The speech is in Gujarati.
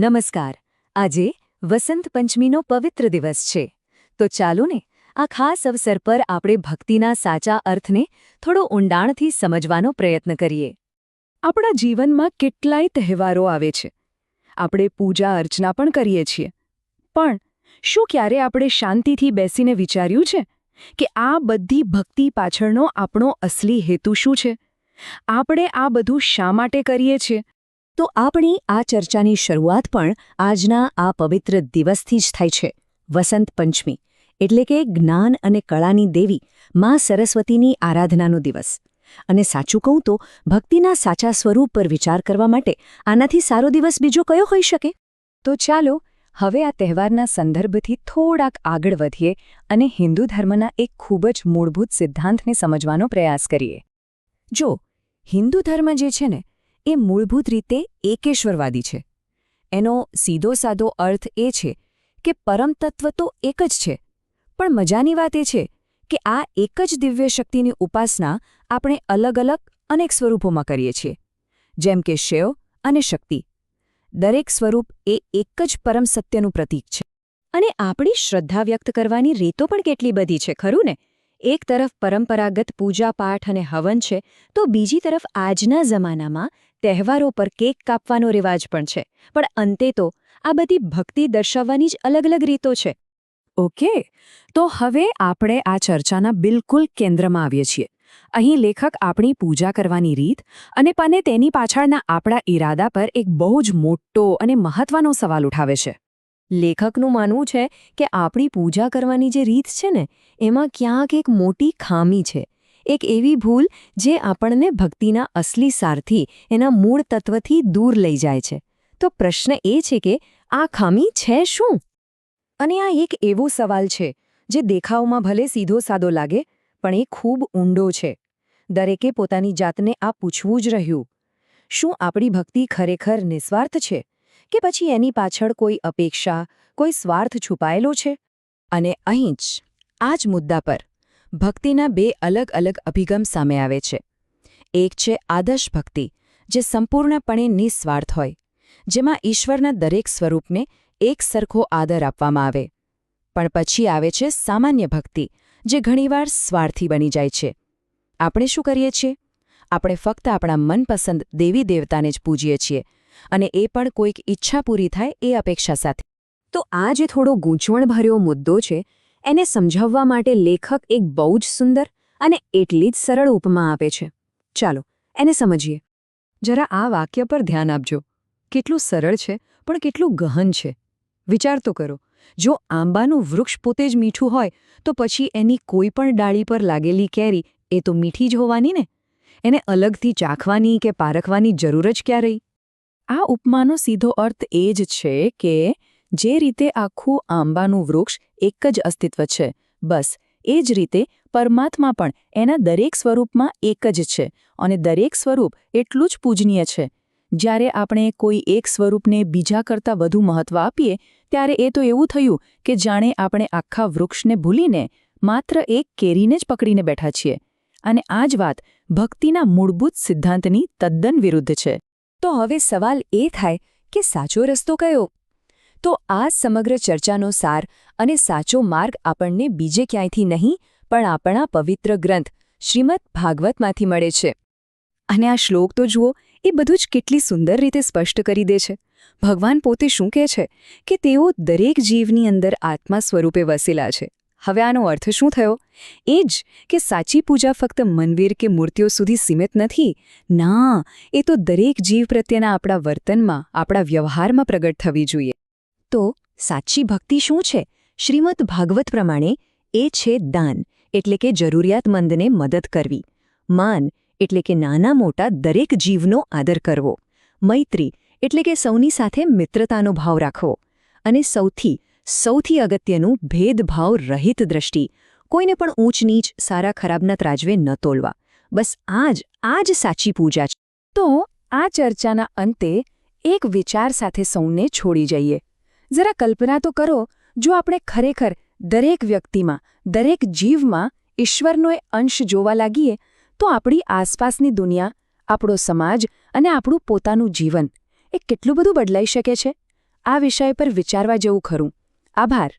નમસ્કાર. આજે વસંત પંચમીનો પવિત્ર દિવસ છે. તો ચાલો ને આ ખાસ અવસર પર આપણે ભક્તિના સાચા અર્થને થોડો ઊંડાણથી સમજવાનો પ્રયત્ન કરીએ. આપણા જીવનમાં કેટલાય તહેવારો આવે છે. આપણે પૂજા અર્ચના પણ કરીએ છીએ. પણ શું ક્યારે આપણે શાંતિથી બેસીને વિચાર્યું છે કે આ બધી ભક્તિ પાછળનો આપણો અસલી હેતુ શું છે? આપણે આ બધું શા માટે કરીએ છીએ? તો આપણી આ ચર્ચાની શરૂઆત પણ આજના આ પવિત્ર દિવસથી જ થાય છે, વસંત પંચમી, એટલે કે જ્ઞાન અને કળાની દેવી, માં સરસ્વતીની આરાધનાનો દિવસ. અને સાચું કહું તો, ભક્તિના સાચા સ્વરૂપ પર વિચાર કરવા માટે આનાથી સારો દિવસ બીજો કયો હોઈ શકે? તો ચાલો, હવે આ તહેવારના સંદર્ભથી થોડાક આગળ વધીએ અને હિન્દુ ધર્મના એક ખૂબ જ મૂળભૂત સિદ્ધાંતને સમજવાનો પ્રયાસ કરીએ. જો, હિન્દુ ધર્મ જે છે ને એ મૂળભૂત રીતે એકેશ્વરવાદી છે. એનો સીધો સાદો અર્થ એ છે કે પરમતત્વ તો એક જ છે. પણ મજાની વાત એ છે કે આ એક જ દિવ્ય શક્તિની ઉપાસના આપણે અલગ અલગ અનેક સ્વરૂપોમાં કરીએ છીએ. જેમ કે શિવ અને શક્તિ. દરેક સ્વરૂપ એ એક જ પરમ સત્યનું પ્રતીક છે. અને આપણી શ્રદ્ધા વ્યક્ત કરવાની રીતો પણ કેટલી બધી છે, ખરું ને? એક તરફ પરંપરાગત પૂજા પાઠ અને હવન છે, તો બીજી તરફ આજના જમાનામાં તહેવારો પર કેક કાપવાનો રિવાજ પણ છે. પણ અંતે તો આ બધી ભક્તિ દર્શાવવાની જ અલગ અલગ રીતો છે. ઓકે. તો હવે આપણે આ ચર્ચાના બિલકુલ કેન્દ્રમાં આવીએ છીએ. અહીં લેખક આપણી પૂજા કરવાની રીત અને પને તેની પાછળના આપણા ઈરાદા પર એક બહુ જ મોટો અને મહત્વનો સવાલ ઉઠાવે છે. લેખકનું માનવું છે કે આપણી પૂજા કરવાની જે રીત છે ને, એમાં ક્યાંક એક મોટી ખામી છે. એક એવી ભૂલ જે આપણને ભક્તિના અસલી સારથી, એના મૂળ તત્વથી દૂર લઈ જાય છે. તો પ્રશ્ન એ છે કે, આ ખામી છે શું? અને આ એક એવો સવાલ છે, જે દેખાવમાં ભલે સીધો સાદો લાગે, પણ એ ખૂબ ઊંડો છે. દરેકે પોતાની જાતને આ પૂછવું જ રહ્યું. શું આપણી ભક્તિ ખરેખર નિસ્વાર્થ છે? કે પછી એની પાછળ કોઈ અપેક્ષા, કોઈ સ્વાર્થ છુપાયેલો છે? અને અહીં જ, આ જ મુદ્દા પર. ભક્તિના બે અલગ અલગ અભિગમ સામે આવે છે. એક છે આદર્શ ભક્તિ, જે સંપૂર્ણપણે નિસ્વાર્થ હોય, જેમાં ઈશ્વરના દરેક સ્વરૂપને એક સરખો આદર આપવામાં આવે. પણ પછી આવે છે સામાન્ય ભક્તિ, જે ઘણીવાર સ્વાર્થી બની જાય છે. આપણે શું કરીએ છીએ? આપણે ફક્ત આપણા મનપસંદ દેવી દેવતાને જ પૂજીએ છીએ, અને એ પણ કોઈક ઈચ્છા પૂરી થાય એ અપેક્ષા સાથે. તો આ જે થોડો ગૂંચવણભર્યો મુદ્દો છે એને સમજાવવા માટે લેખક એક બહુ જ સુંદર અને એટલી જ સરળ ઉપમા આપે છે. ચાલો, એને સમજીએ. જરા આ વાક્ય પર ધ્યાન આપજો. કેટલું સરળ છે, પણ કેટલું ગહન છે. વિચાર તો કરો. જો આંબાનું વૃક્ષ પોતે જ મીઠું હોય, તો પછી એની કોઈ પણ ડાળી પર લાગેલી કેરી એ તો મીઠી જ હોવાની ને? એને અલગથી ચાખવાની કે પારખવાની જરૂર જ ક્યાં રહી? આ ઉપમાનો સીધો અર્થ એ જ છે કે જે રીતે આખું આંબાનું વૃક્ષ એક જ અસ્તિત્વ છે. બસ, એ જ રીતે પરમાત્મા પણ એના દરેક સ્વરૂપમાં એક જ છે અને દરેક સ્વરૂપ એટલું જ પૂજનીય છે. જ્યારે આપણે કોઈ એક સ્વરૂપને બીજા કરતાં વધુ મહત્વ આપીએ, ત્યારે એ તો એવું થયું કે જાણે આપણે આખા વૃક્ષને ભૂલીને માત્ર એક કેરીને જ પકડીને બેઠા છીએ. અને આ જ વાત ભક્તિના મૂળભૂત સિદ્ધાંતની તદ્દન વિરુદ્ધ છે. તો હવે સવાલ એ થાય કે સાચો રસ્તો કયો? તો આ સમગ્ર ચર્ચાનો સાર અને સાચો માર્ગ આપણને બીજે ક્યાંયથી નહીં, પણ આપણા પવિત્ર ગ્રંથ, શ્રીમદ ભાગવતમાંથી મળે છે. અને આ શ્લોક તો જુઓ, એ બધું જ કેટલી સુંદર રીતે સ્પષ્ટ કરી દે છે. ભગવાન પોતે શું કહે છે? કે તેઓ દરેક જીવની અંદર આત્મા સ્વરૂપે વસેલા છે. હવે આનો અર્થ શું થયો? એ જ કે સાચી પૂજા ફક્ત મનવીર કે મૂર્તિઓ સુધી સીમિત નથી. ના, એ તો દરેક જીવ પ્રત્યેના આપણા વર્તનમાં, આપણા વ્યવહારમાં પ્રગટ થવી જોઈએ. તો સાચી ભક્તિ શું છે? શ્રીમદ ભાગવત પ્રમાણે એ છે દાન, એટલે કે જરૂરિયાતમંદને મદદ કરવી. માન, એટલે કે નાના મોટા દરેક જીવનો આદર કરવો. મૈત્રી, એટલે કે સૌની સાથે મિત્રતાનો ભાવ રાખવો. અને સૌથી સૌથી અગત્યનું ભેદભાવ રહિત દ્રષ્ટિ, કોઈને પણ ઊંચ નીચ સારા ખરાબના ત્રાજવે ન તોલવા. બસ આ જ આ જ સાચી પૂજા છે. તો આ ચર્ચાના અંતે એક વિચાર સાથે સૌને છોડી જઈએ. જરા કલ્પના તો કરો, જો આપણે ખરેખર દરેક વ્યક્તિમાં, દરેક જીવમાં ઈશ્વરનો એ અંશ જોવા લાગીએ, તો આપણી આસપાસની દુનિયા, આપણો સમાજ અને આપણું પોતાનું જીવન એ કેટલું બધું બદલાઈ શકે છે? આ વિષય પર વિચારવા જેવું ખરું. આભાર.